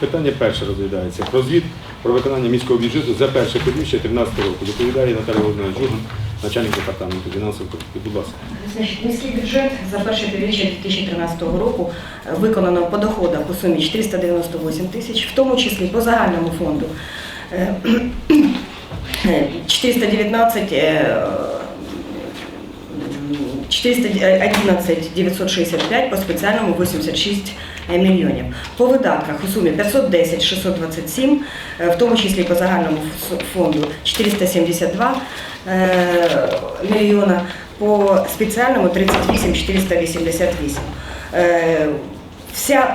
Питання перше розглядається. Про звіт про виконання міського бюджету за перше півріччя 2013 року. Доповідає Наталія Володимирівна Жуган, начальник департаменту фінансової політики. Будь ласка. Міський бюджет за перше півріччя 2013 року виконано по доходах у сумі 498 тисяч, в тому числі по загальному фонду е, е, 419 е, 411 965, по спеціальному 86 мільйонів. По видатках у сумі 510 627, е, в тому числі по загальному фонду 472 е, мільйона, по спеціальному 38 488. Е, Вся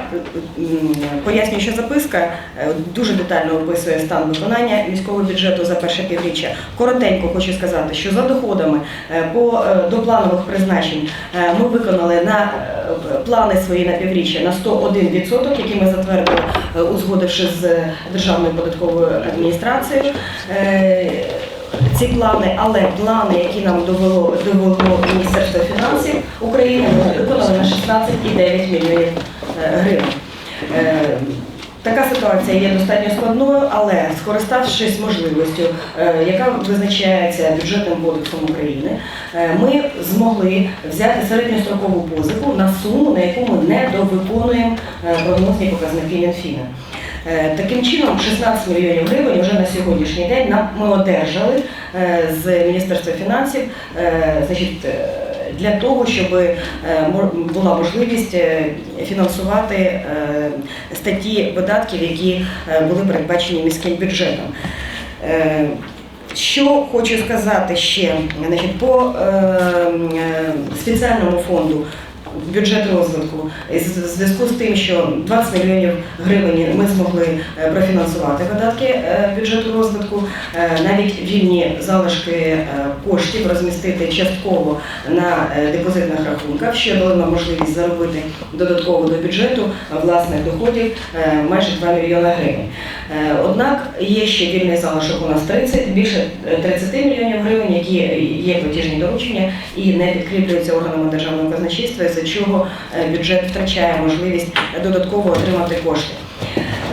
м, пояснююча записка е, дуже детально описує стан виконання міського бюджету за перше півріччя. Коротенько хочу сказати, що за доходами е, по е, до планових призначень е, ми виконали на е, плани свої на півріччя на 101%, які ми затвердили, е, узгодивши з Державною податковою адміністрацією. Е, Ці плани, але плани, які нам довело довело Міністерство фінансів України, виконали на 16,9 мільйонів е, гривень. Е, Така ситуація є достатньо складною, але скориставшись можливістю, е, яка визначається бюджетним кодексом України, е, ми змогли взяти середньострокову позику на суму, на яку ми не довиконуємо е, прогнозні показники Мінфіна. Е, Таким чином, 16 мільйонів гривень вже на сьогоднішній день ми одержали е, з Міністерства фінансів, е, значить, е, для того, щоб е, була можливість е, фінансувати е, статті видатків, які були передбачені міським бюджетом. Що хочу сказати ще, значить, по спеціальному фонду бюджет розвитку в зв'язку з тим, що 20 мільйонів гривень ми змогли е, профінансувати видатки е, бюджету розвитку, е, навіть вільні залишки коштів розмістити частково на депозитних рахунках, що дало нам можливість заробити додатково до бюджету власних доходів майже 2 мільйони гривень. Однак є ще вільний залишок у нас 30, більше е, 30 мільйонів гривень, які є платіжні доручення і не підкріплюються органами державного казначейства, з чого е, бюджет втрачає можливість додатково отримати кошти.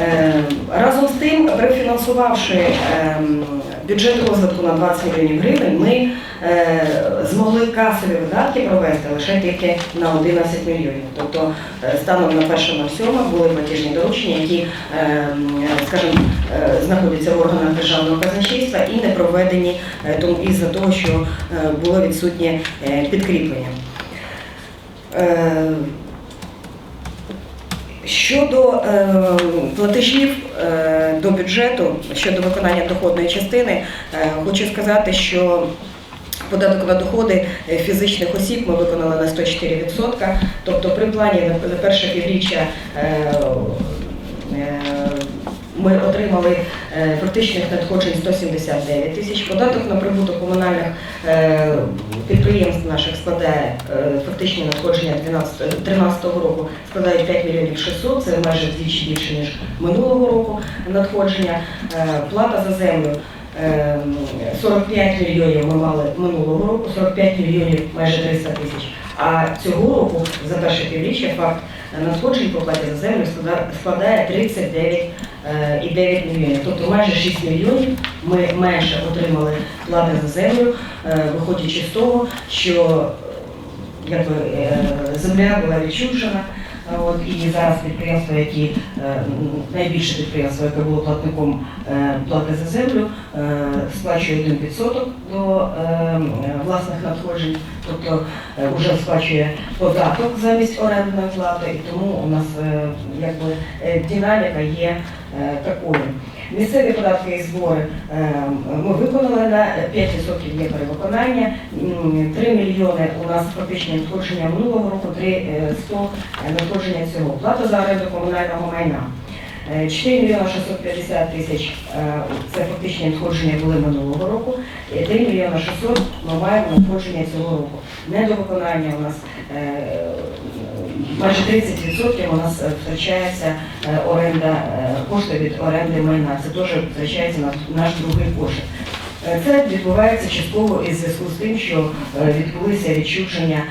Е, Разом з тим, профінансувавши ем, бюджет розвитку на 20 мільйонів гривень, ми е, змогли касові видатки провести лише тільки на 11 мільйонів. Тобто станом на 1.07 були платіжні доручення, які, ем, скажімо, знаходяться в органах державного казначейства і не проведені із-за того, що було відсутнє підкріплення. Е, Щодо е, платежів е, до бюджету, щодо виконання доходної частини, хочу сказати, що податок на доходи фізичних осіб ми виконали на 104%, тобто при плані на перше півріччя ми отримали фактичних надходжень 179 тисяч. Податок на прибуток комунальних підприємств наших складає е, фактичні надходження 2013 року, складають 5 мільйонів 600, це майже двічі більше, ніж минулого року надходження. Е, плата за землю е, 45 мільйонів ми мали минулого року, 45 мільйонів майже 300 тисяч. А цього року за перше півріччя факт надходжень по платі за землю складає 39 Е, і 9 мільйонів. Тобто майже 6 мільйонів ми менше отримали плати за землю, е, виходячи з того, що е, якби, земля була відчужена. Е, От, і зараз підприємства, які е, найбільше підприємство, яке було платником е, плати за землю, сплачує 1% до власних надходжень, тобто вже сплачує податок замість орендної плати, і тому у нас якби динаміка є такою. Місцеві податки і збори е, ми виконали на 5% є перевиконання. 3 мільйони у нас фактичне надходження минулого року, 3 е, 100 надходження цього. Плата за оренду комунального майна. Е, 4 мільйони 650 тисяч е, це фактичні надходження були минулого року. 3 мільйони 600 ми маємо надходження цього року. Недовиконання у нас е, майже 30% у нас е, втрачається е, оренда, е, кошти від оренди майна. Це теж втрачається наш, другий кошик. Це відбувається частково із зв'язку з тим, що відбулися відчуження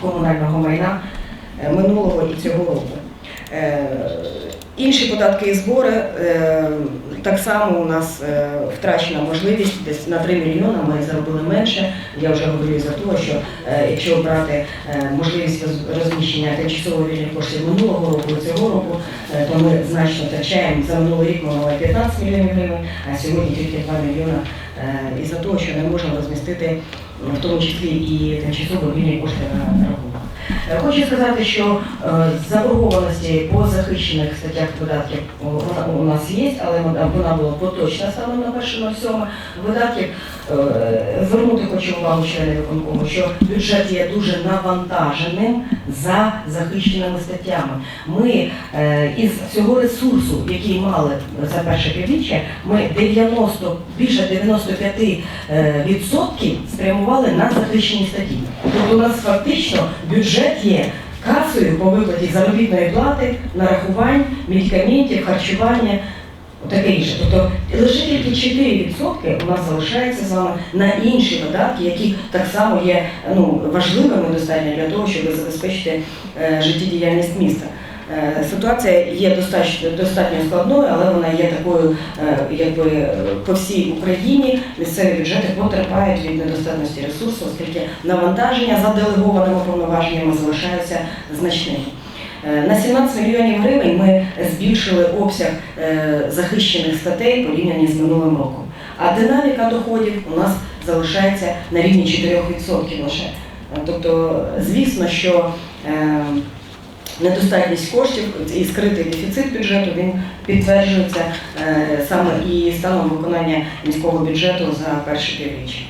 комунального майна минулого і цього року. Інші податки і збори так само у нас е, втрачена можливість десь на 3 мільйони. Ми заробили менше. Я вже говорю за те, що е, якщо брати е, можливість розміщення тимчасово вільних коштів минулого року і цього року, то ми значно втрачаємо. За минулий рік ми мали 15 мільйонів гривень, а сьогодні тільки 2 мільйона е, із-за того, що не можемо розмістити в тому числі і тимчасово вільні кошти на рахунок. Е, Хочу сказати, що е, заборгованості по захищених статтях податків вона у нас є, але вона, була поточна станом на перше на всьому видатків. Е, Звернути хочу увагу члени виконкому, що бюджет є дуже навантаженим за захищеними статтями. Ми із цього ресурсу, який мали за перше півріччя, ми 90, більше 95 е, відсотків спрямували на захищені статті. Тобто у нас фактично бюджет є касою по виплаті заробітної плати, нарахувань, медикаментів, харчування. Таке інше. Тобто лише тільки 4% у нас залишається з вами на інші видатки, які так само є ну, важливими достатньо для того, щоб забезпечити е, життєдіяльність міста. Е, Ситуація є достатньо, достатньо складною, але вона є такою, е, якби е, по всій Україні місцеві бюджети потерпають від недостатності ресурсу, оскільки навантаження за делегованими повноваженнями залишаються значними. На 17 мільйонів гривень ми збільшили обсяг захищених статей порівняно з минулим роком. А динаміка доходів у нас залишається на рівні 4% лише. Тобто, звісно, що недостатність коштів і скритий дефіцит бюджету він підтверджується е, саме і станом виконання міського бюджету за перше півріччя.